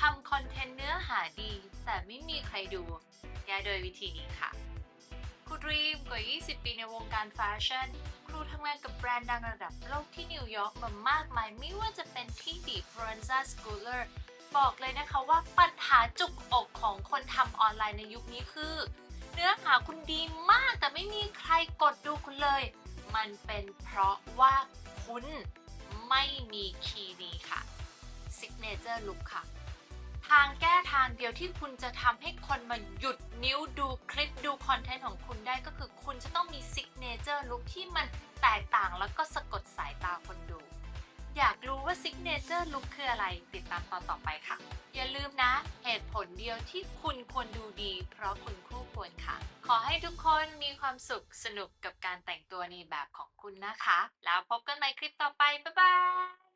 ทำคอนเทนต์เนื้อหาดี แต่ไม่มีใครดูแก้โดยวิธีนี้ค่ะครูดรีมกว่า 20 ปีในวงการแฟชั่น ครูทำงานกับแบรนด์ดังระดับโลกที่นิวยอร์กมามากมาย ไม่ว่าจะเป็นที่ดีฟรอนซ่าสกูเลอร์บอกเลยนะคะว่าปัญหาจุกอกของคนทำออนไลน์ในยุคนี้คือ เนื้อหาคุณดีมากแต่ไม่มีใครกดดูคุณเลย มันเป็นเพราะว่าคุณไม่มีคีย์นี้ค่ะ Signature Look ค่ะ ทางแก้ทางเดียวที่คุณจะทำให้คนมาหยุดนิ้วดูคลิปดูคอนเทนต์ของคุณได้ก็คือคุณจะต้องมี Signature Look ที่มันแตกต่างแล้วก็สะกดสายตาคนดู อยากรู้ว่า Signature Look คืออะไร ติดตามตอนต่อไปค่ะ อย่าลืมนะ เหตุผลเดียวที่คุณควรดูดี เพราะคุณคู่ควรค่ะ ขอให้ทุกคนมีความสุขสนุกกับการแต่งตัวในแบบของคุณนะคะ แล้วพบกันใหม่คลิปต่อไปบ๊ายบาย